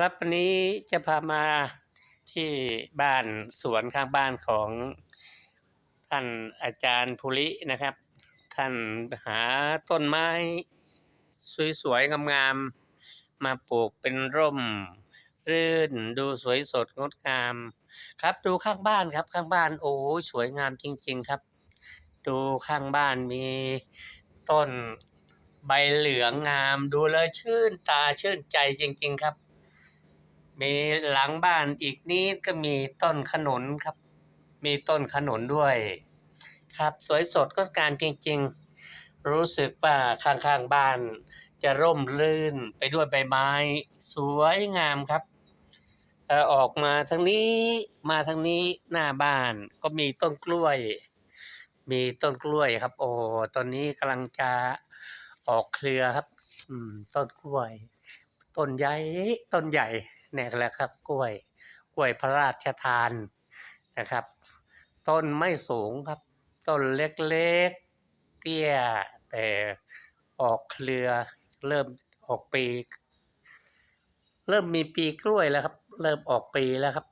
ครับวันนี้จะพามาที่บ้านสวนข้างบ้านของท่านอาจารย์ภูรินะครับ ท่านหาต้นไม้ สวยๆงามๆมาปลูกเป็นร่ม รื่นดูสวยสดงดงาม ครับดูข้างบ้านครับข้างบ้านโอ้สวยงามจริง ๆครับ ดูข้างบ้านมีต้นใบเหลืองงาม ดูแล้วชื่นตาชื่นใจจริง ๆ ครับ มีหลังบ้านอีกนี้ก็มีต้นขนุนครับ มีต้นขนุนด้วย ครับสวยสดก็การจริง ๆ รู้สึกว่าข้างๆบ้าน จะร่มรื่นไปด้วยใบไม้ สวยงามครับออออกมาทางนี้มาทางนี้หน้าบ้านก็มีต้นกล้วย มีต้นกล้วยครับ โอ้ตอนนี้กำลังจะออกเครือครับ อืม ต้นกล้วย ต้นใหญ่ต้นใหญ่ เนี่ยแหละครับกล้วย กล้วยพระราชทานนะครับ ต้นไม่สูงครับ ต้นเล็กๆ เตี้ย แต่ออกเครือเริ่มออกปี เริ่มมีปีกล้วยแล้วครับ เริ่มออกปีแล้วครับ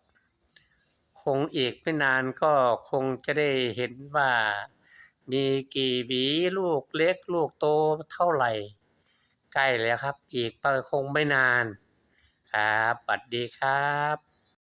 คงอีกไม่นานก็คงจะได้เห็นว่ามีกี่หวีลูกเล็กลูกโตเท่าไหร่ ใกล้แล้วครับ อีกคงไม่นาน ครับสวัสดีครับ